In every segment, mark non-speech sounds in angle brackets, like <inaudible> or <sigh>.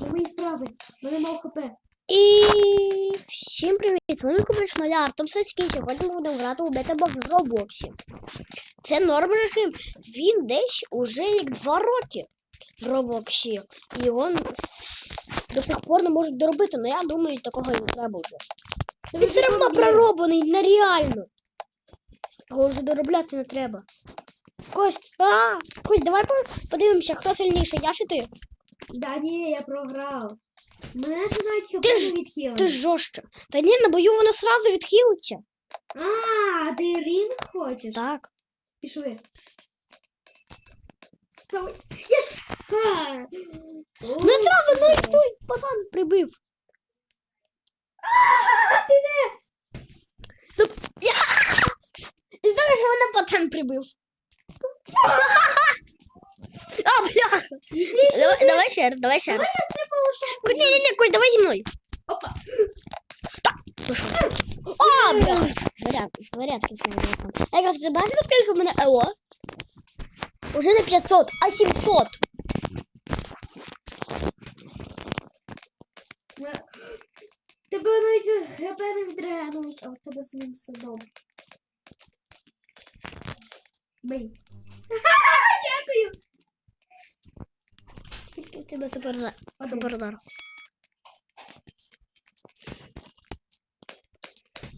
мої справи. Мене мав хп. І всім привіт! З вами Кубич Маляр, там все сьогодні ми будемо грати у бета-бокс в Роблоксі. Це норм режим. Він десь уже як два роки в Роблоксі. І його до сих пор не можуть доробити, але я думаю, такого і не треба вже. Він все одно пророблений, нереально. Його вже доробляти не треба. Кость, а, Кость, давай по- подивимося, хто сильніший, я чи ти? Да ні, я програв. Мене ж навіть хп не відхилили. Ти жорстче. Та ні, на бою вона сразу відхилиться. А, ти рінг хочеш? Так. Пішли. Стой. Єс! Ха! О, Не сразу, ну і той пацан прибив. А, ти де? Знаєш, мене пацан прибив. А, бля. Давай, давай ще раз, давай ще раз. Я сипала шапку. Ні, ні, ні, Коль, давай зі мною. Опа. Пішов. А, бля. Зарядки, зарядки з мене телефон. Я якраз ти бачиш, скільки в мене ЕО? Уже не 500, а 700. Ме- Тебе навіть хп не відреагують, а в тебе з ним все добре. Бий. Дякую. Скільки в тебе. Суперудар.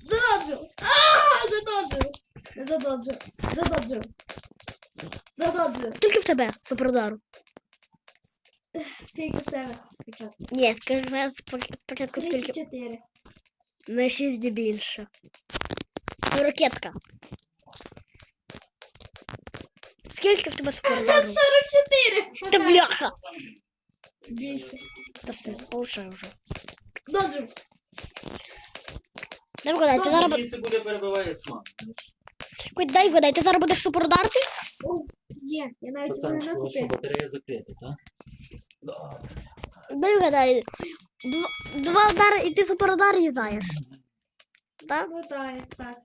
Задоджу! А, задоджу! Задоджу! Задоджу! Задоджу! Скільки в тебе суперудару? Скільки в тебе спочатку? Ні, скажи спочатку скільки. 34. На 6 більше. Ракетка. Скільки в тебе суперудару? 44! Та бляха! Більше. Та все, получай вже. Доджу! Дай вгадай, ти зараз... Це буде перебиває смак. Ой, дай вгадай, ти зараз будеш суперударити? О, є, я навіть Пацан, не що, що накупив. батарея закрита, так? Да. Дай вгадай. Два, два удари і ти суперудар юзаєш. Так? Ну так, так.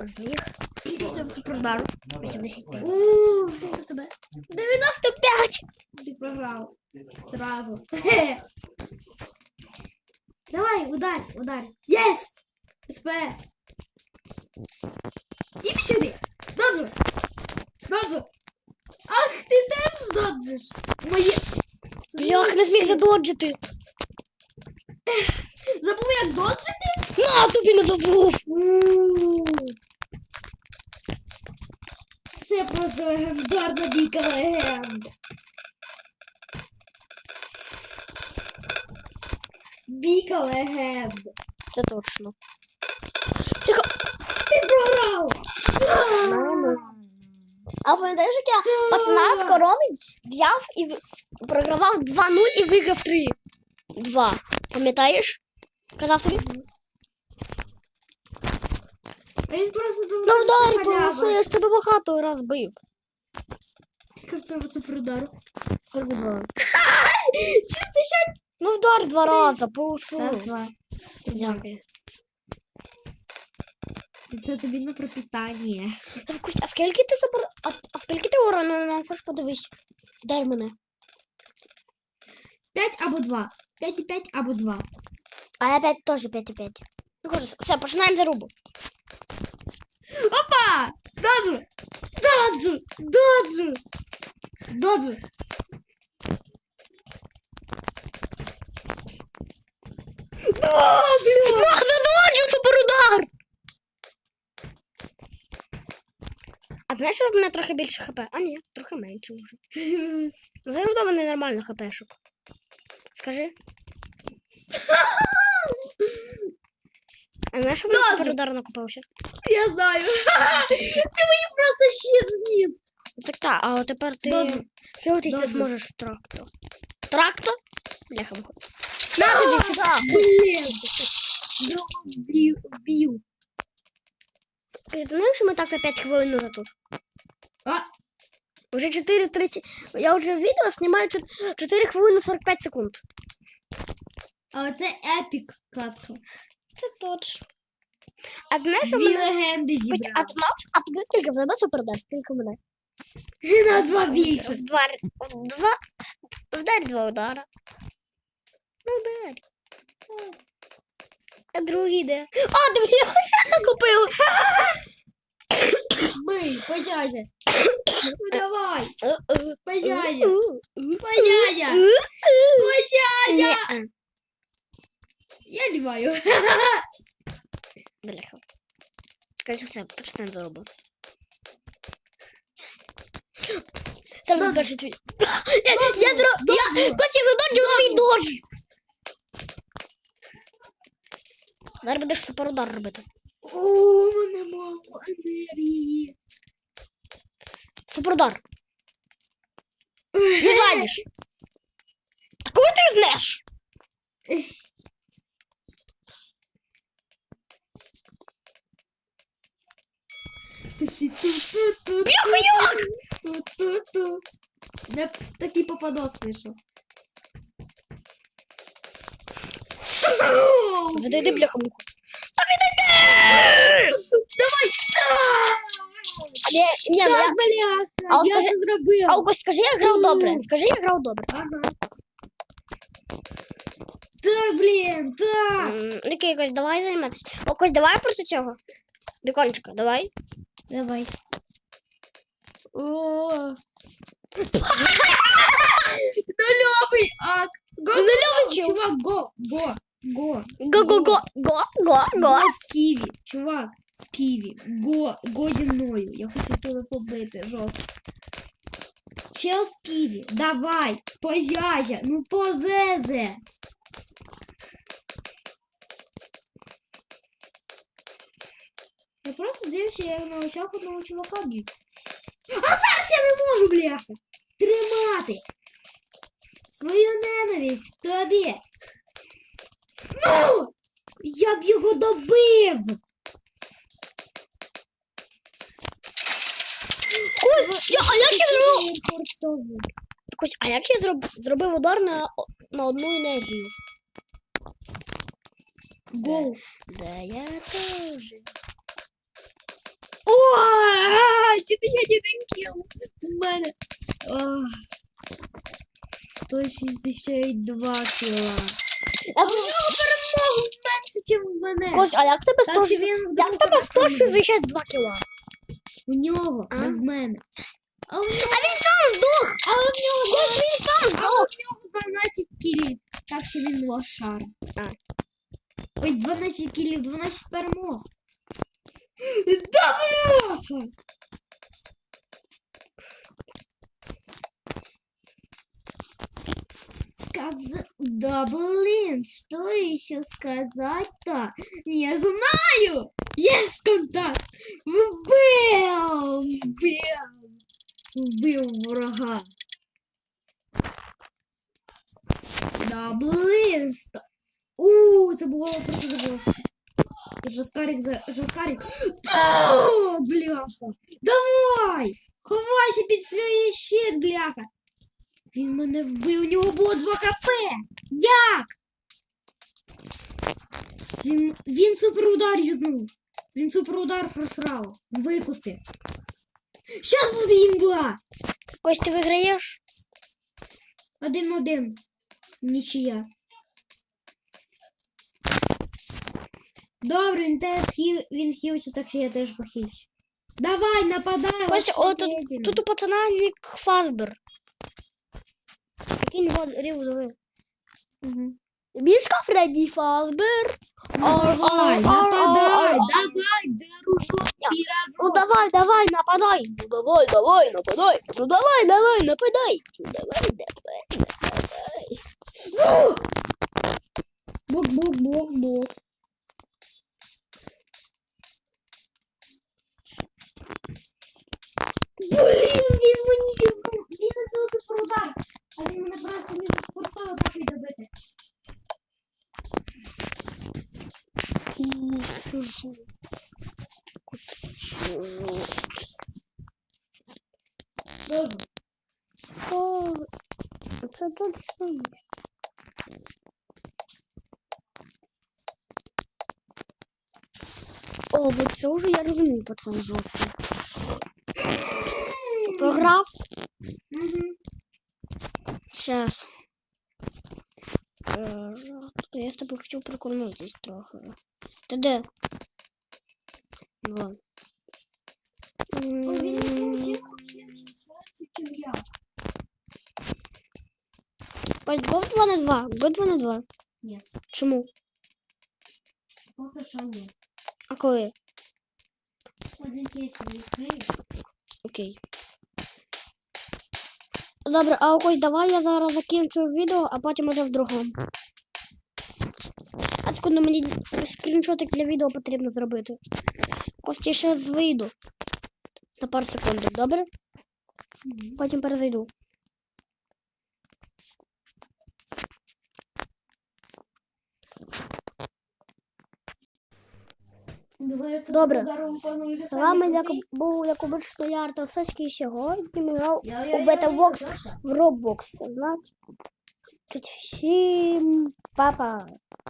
Зміг. Скільки в тебе суперудару? 85. Ууу, в тебе? 95! Ти програв. Сразу. <laughs> Давай, ударь, ударь. Єс! СПС. Іди сюди. Доджу. Доджу. Ах, ти теж доджиш. Моє. Блях, не зміг задоджити. Забув, як доджити? На, тобі не забув. Це просто легендарна бійка легенд. Бійка легенд. Це точно. Ти програв! А пам'ятаєш, як я пацана з корони взяв і програвав 2-0 і виграв 3. 2. Пам'ятаєш? Казав тобі? А він просто думав, Ну що вдарі, халява. полоси, я ж тебе багато раз бив. Скільки в цьому суперудару? Скільки два? Чи ти ще? Ну вдар два рази, полоси. два. Дякую. Це тобі на пропитання. Та, Кость, а скільки ти супер... А, а скільки ти урону нанесеш, подивись. Дай мене. П'ять або два. П'ять і п'ять або два. А я опять теж 5,5. Ну, коротше, все, починаємо зарубу. Опа! Доджу! Доджу! Доджу! Доджу! Блін! На, суперудар! А знаєш, що в мене трохи більше хп? А ні, трохи менше вже. Зараз в мене нормально хпшок. Скажи. <laughs> А знаєш, що в мене Доджу. суперудар накупився? Я знаю. Ти мені просто щит вніс. Так так, а от тепер ти. Чого не Доджу. зможеш трактор? Трактор? Бляха виходить. На тобі сюди! Блін. Другу вбив. вбив. Ти знаєш, що ми так на 5 хвилин уже тут? А, Уже 4.30. Я вже відео знімаю 4 хвилини 45 секунд. а це епік катка. Це точно. А знаєш, що Дві мене... легенди Хоч- А ти мав? А подивись, скільки в передач, скільки в мене. На два більше. Два, два, вдарь два удара. Ну, вдарь. А другий де? А, диви, я ще купив. Бий, по. Ну давай, Е, по дядя. Ні. По дядя. По дядя. Я ліваю. Бляха. Скажи все, почнемо зробимо. Зараз Додж. додж твій. Я, я, дро... я, Костя, задоджу свій додж. Зараз будеш тепер удар робити. О, мене мало енергії. Суперудар. <laughs> Не зайдеш. Кого ти знеш? Всі ту-ту-ту. Не такий попадос вийшов. Відійди, бляха, муха. Давай! Ні, ні, ну я... Так, бляха, я скажи- це скажи, я грав добре. Скажи, я грав добре. Ага. Так, блін, так. Окей, якось давай займатися. Окось, давай просто цього. Бікончика, давай. Давай. О. Нульовий акт. Го, го, Нульовий го, чел. чувак, го, го, го. Го-го-го, го-го-го. Го з Києві, чувак, з Києві. Го, го зі мною. Я хочу тебе побити жорстко. Чел з Києві, давай, пожяжа, ну позезе. Я просто дивлюся, як на очах одного чувака б'ють. А зараз я не можу, бляха, тримати свою ненависть к тобі. Ну! Я б його добив! Кось, я, а як я зробив? Кось, а як я зроб, зробив удар на, на одну енергію? Гоу. Да я тоже. О, я один кіл. У мене. 162 кіла. А, У нього перемогу менше, ніж в мене. Кось, а як в тебе 100, що він як в тебе 162 кіла? У нього, А? в мене. А у нього, А він сам здох! а у нього, Кось, він сам а у здох! нього 12 кілів. Так що він лошар. А. Ось 12 кілів, 12 перемог. Да бляха! Сказ... Да блин, что еще сказать-то? Не знаю! Есть контакт! Вбил! Вбил! Вбив врага. Да блин, что? У, було просто забулося. Жаскарик за Жаскарик. Та, бляха! Давай! Ховайся під свій щит, бляха! Він мене вбив, у нього було 2 хп! Як? Він, він суперудар юзнув. Він суперудар просрав. Викуси. Щас буде імба! Кось, ти виграєш? Один-один. Нічия. Добре, він теж хіл, він хілиться, так що я теж похилюсь. Давай, нападай! Ось о, тут, тут у пацана нік Фазбер. Який його рів зовив? Мгм. Мішка Фредді Фазбер. Давай, нападай, давай, дружок, Я- Ну давай, давай, нападай. Ну давай, давай, нападай. Ну давай, давай, нападай. Ну давай, давай, нападай. Бук, бук, бук, бук. Блін, він мені юзнув, він несив суперудар, а він мене просто не поставив так і добити. Сижу. Сижу. Добре. О, Це точно. О, вот це вже я розумію, пацан жорсткий. Програв? Угу. Сейчас. Е, Я з тобою хочу прикольнутись трохи. Ти де? Вон. Ось год 2 на 2. Год 2 на 2. Ні. Чому? Поки що ні. А коли? Один кейс. Окей. Добре, а ось давай я зараз закінчу відео, а потім уже в другому. А секунду, мені скріншотик для відео потрібно зробити. Я ще вийду. На пару секунд, добре? Потім перезайду. Добре. З вами як був як обично я Артасовський сьогодні ми грав у Бета-бокс в Roblox. Значить, всім па-па.